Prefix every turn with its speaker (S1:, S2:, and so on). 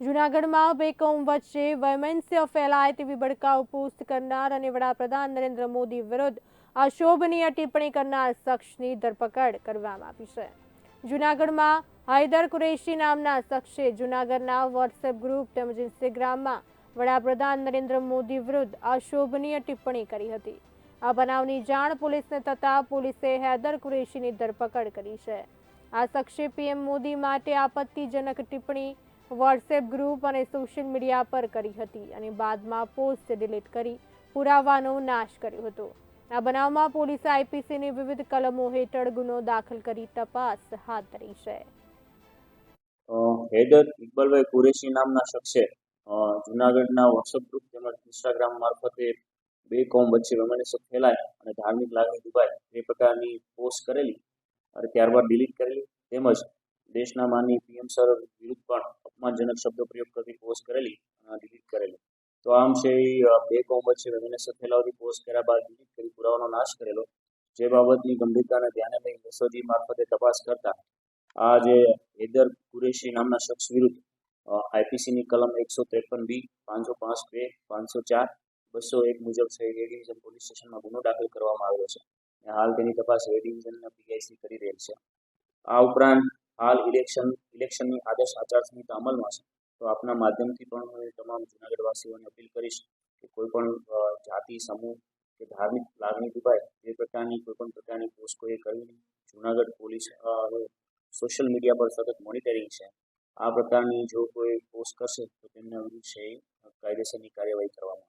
S1: જૂનાગઢમાં બે કોમ વચ્ચે વૈમનસ્ય ફેલાય તેવી ભડકાઉ પોસ્ટ કરનાર અને વડાપ્રધાન નરેન્દ્ર મોદી વિરુદ્ધ અશોભનીય ટિપ્પણી કરનાર શખ્સની ધરપકડ કરવામાં આવી છે. જૂનાગઢમાં હૈદર કુરેશી નામના શખ્સે જૂનાગઢના વોટ્સએપ ગ્રુપ તેમજ ઇન્સ્ટાગ્રામમાં વડાપ્રધાન નરેન્દ્ર મોદી વિરુદ્ધ અશોભનીય ટિપ્પણી કરી હતી. આ બનાવની જાણ પોલીસને થતાં પોલીસે હૈદર કુરેશીની ધરપકડ કરી છે. આ શખ્સે પીએમ મોદી માટે આપત્તિજનક ટિપ્પણી વોટ્સએપ ગ્રુપ અને સોશિયલ મીડિયા પર કરી હતી અને બાદમાં પોસ્ટ ડિલીટ કરી પુરાવાનો નાશ કર્યો હતો. આ બનાવમાં પોલીસે આઈપીસીની વિવિધ કલમો હેઠળ ગુનો દાખલ કરી તપાસ હાથ ધરી છે.
S2: હેડર ઇકબાલભાઈ કુરેશી નામના શખ્સે જુનાગઢના વોટ્સઅપ ગ્રુપ તેમજ ઇન્સ્ટાગ્રામ મારફતે બે કોમ વચ્ચે વૈમનસ્ય ફેલાય અને ધાર્મિક લાગણી દુભાય એ પ્રકારની પોસ્ટ કરેલી અને ત્યારબાદ ડિલીટ કરેલી. તેમજ દેશના માનની પીએમ સર વિરુદ્ધ પણ અપમાનજનક શબ્દો પ્રયોગ કરતી પોસ્ટ કરેલી ડિલીટ કરેલી. તો આમ છે બે કોમ છે વૈમનસ્ય ફેલાવતી પોસ્ટ કર્યા બાદ ડિલીટ કરી પુરાવાનો નાશ કરેલો. જે બાબતની ગંભીરતાને ધ્યાને લઈ એસઓજી મારફતે તપાસ કરતા આ જે હેદર કુરેશી નામના શખ્સ વિરુદ્ધ આઈપીસીની કલમ એકસો ત્રેપન બી, પાંચસો પાંચ બે, પાંચસો ચાર, બસો એક મુજબ છે એ ડિવિઝન પોલીસ સ્ટેશનમાં ગુનો દાખલ કરવામાં આવ્યો છે. હાલ તેની તપાસ એ ડિવિઝનના પીઆઈસી કરી રહેલ છે. આ ઉપરાંત હાલ ઇલેક્શન ઇલેક્શનની આદર્શ આચારસંહિતા અમલમાં છે. તો આપના માધ્યમથી પણ હું તમામ જૂનાગઢવાસીઓને અપીલ કરીશ કે કોઈ પણ જાતિ, સમૂહ કે ધાર્મિક લાગણી દુભાય એ પ્રકારની કોઈ પણ પ્રકારની પોસ્ટ કોઈએ કરવી નહીં, જૂનાગઢ પોલીસ સોશિયલ મીડિયા પર સતત મોનિટરિંગ છે. આ પ્રકારની જો કોઈ પોસ્ટ કરશે તો તેમના વિશે કાયદેસરની કાર્યવાહી કરવામાં